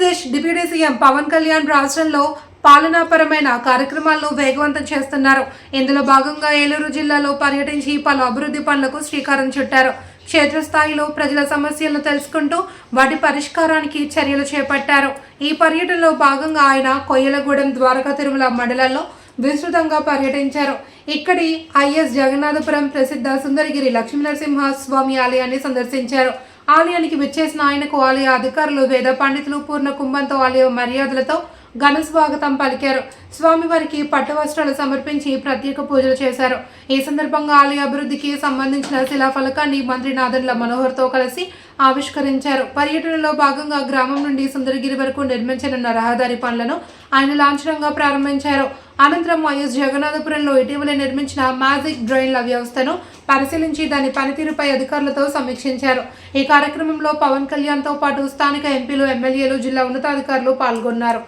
Andhra Pradesh deputy CM Pawan Kalyan రాష్ట్రంలో పాలనాపరమైన కార్యక్రమాలను వేగవంతం చేస్తున్నారు. ఇందులో భాగంగా ఏలూరు జిల్లాలో పర్యటించి పలు అభివృద్ధి పనులకు శ్రీకారం చుట్టారు. క్షేత్రస్థాయిలో ప్రజల సమస్యలను తెలుసుకుంటూ వాటి పరిష్కారానికి చర్యలు చేపట్టారు. ఈ పర్యటనలో భాగంగా ఆయన కొయ్యలగూడెం ద్వారకా తిరుమల మండలాల్లో విస్తృతంగా పర్యటించారు. ఇక్కడి ఐఎస్ జగన్నాథపురం ప్రసిద్ధ సుందరగిరి లక్ష్మీనరసింహ స్వామి ఆలయాన్ని సందర్శించారు. ఆలయానికి విచ్చేసిన ఆయనకు ఆలయ అధికారులు వేద పండితులు పూర్ణ కుంభంతో ఆలయ మర్యాదలతో ఘన స్వాగతం పలికారు. స్వామివారికి పట్టు వస్త్రాలు సమర్పించి ప్రత్యేక పూజలు చేశారు. ఈ సందర్భంగా ఆలయ అభివృద్ధికి సంబంధించిన శిలాఫలకాన్ని మంత్రి నాదన్ల మనోహర్తో కలిసి ఆవిష్కరించారు. పర్యటనలో భాగంగా గ్రామం నుండి సుందరగిరి వరకు నిర్మించనున్న రహదారి పనులను ఆయన లాంఛనంగా ప్రారంభించారు. అనంతరం వైఎస్ జగన్నాథపురంలో ఇటీవల నిర్మించిన మ్యాజిక్ డ్రైన్ల వ్యవస్థను పరిశీలించి దాని పనితీరుపై అధికారులతో సమీక్షించారు. ఈ కార్యక్రమంలో పవన్ కళ్యాణ్తో పాటు స్థానిక ఎంపీలు ఎమ్మెల్యేలు జిల్లా ఉన్నతాధికారులు పాల్గొన్నారు.